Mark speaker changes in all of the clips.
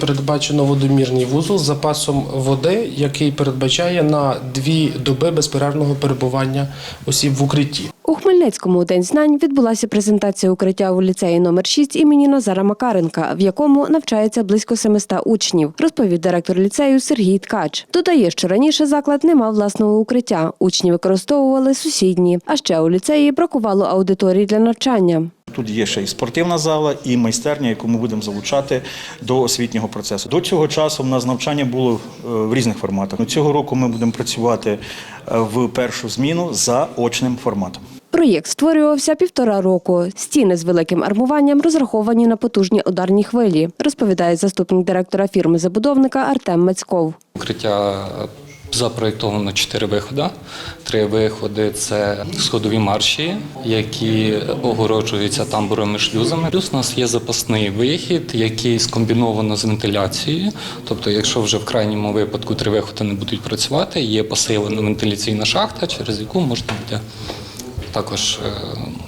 Speaker 1: Передбачено водомірний вузол з запасом води, який передбачає на дві доби безперервного перебування осіб в укритті.
Speaker 2: У Хмельницькому у День знань відбулася презентація укриття у ліцеї номер 6 імені Назара Макаренка, в якому навчається близько 700 учнів, розповів директор ліцею Сергій Ткач. Додає, що раніше заклад не мав власного укриття. Учні використовували сусідні. А ще у ліцеї бракувало аудиторій для навчання.
Speaker 3: Тут є ще і спортивна зала, і майстерня, яку ми будемо залучати до освітнього процесу. До цього часу в нас навчання було е, в різних форматах. Ну, Цього року ми будемо працювати е, в першу зміну за очним форматом.
Speaker 2: Проєкт створювався півтора року. Стіни з великим армуванням розраховані на потужні ударні хвилі, розповідає заступник директора фірми забудовника Артем Мацьков.
Speaker 4: Укриття запроєктовано чотири виходи. Три виходи це сходові марші, які огороджуються тамбурами шлюзами. Плюс у нас є запасний вихід, який скомбіновано з вентиляцією. Тобто, якщо вже в крайньому випадку три виходи не будуть працювати, є посилена вентиляційна шахта, через яку можна буде також е,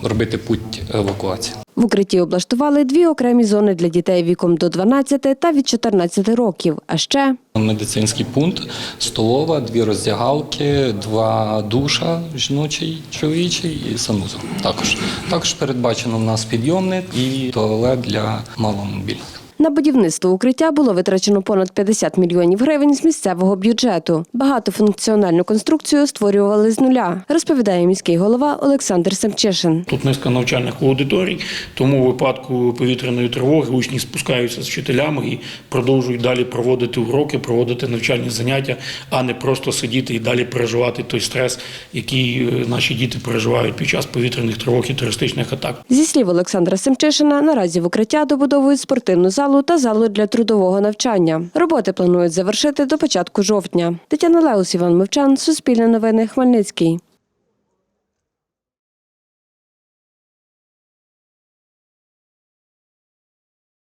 Speaker 4: робити путь евакуації.
Speaker 2: В укритті облаштували дві окремі зони для дітей віком до 12 та від 14 років. А ще
Speaker 4: Медицинський пункт, столова, дві роздягалки, два душа жіночий, чоловічий і санузел. Також також передбачено в нас підйомник і туалет для маломобільних.
Speaker 2: На будівництво укриття було витрачено понад 50 мільйонів гривень з місцевого бюджету. Багатофункціональну конструкцію створювали з нуля, розповідає міський голова Олександр Семчишин.
Speaker 5: Тут низка навчальних аудиторій, тому у випадку повітряної тривоги учні спускаються з вчителями і продовжують далі проводити уроки, проводити навчальні заняття, а не просто сидіти і далі переживати той стрес, який е, наші діти переживають під час повітряних тривог і терористичних атак.
Speaker 2: Зі слів Олександра Семчишина, наразі в укриття добудовують спортивну залу та залу для трудового навчання. Роботи планують завершити до початку жовтня. Тетяна Леус, Іван Мовчан, Суспільне новини, Хмельницький.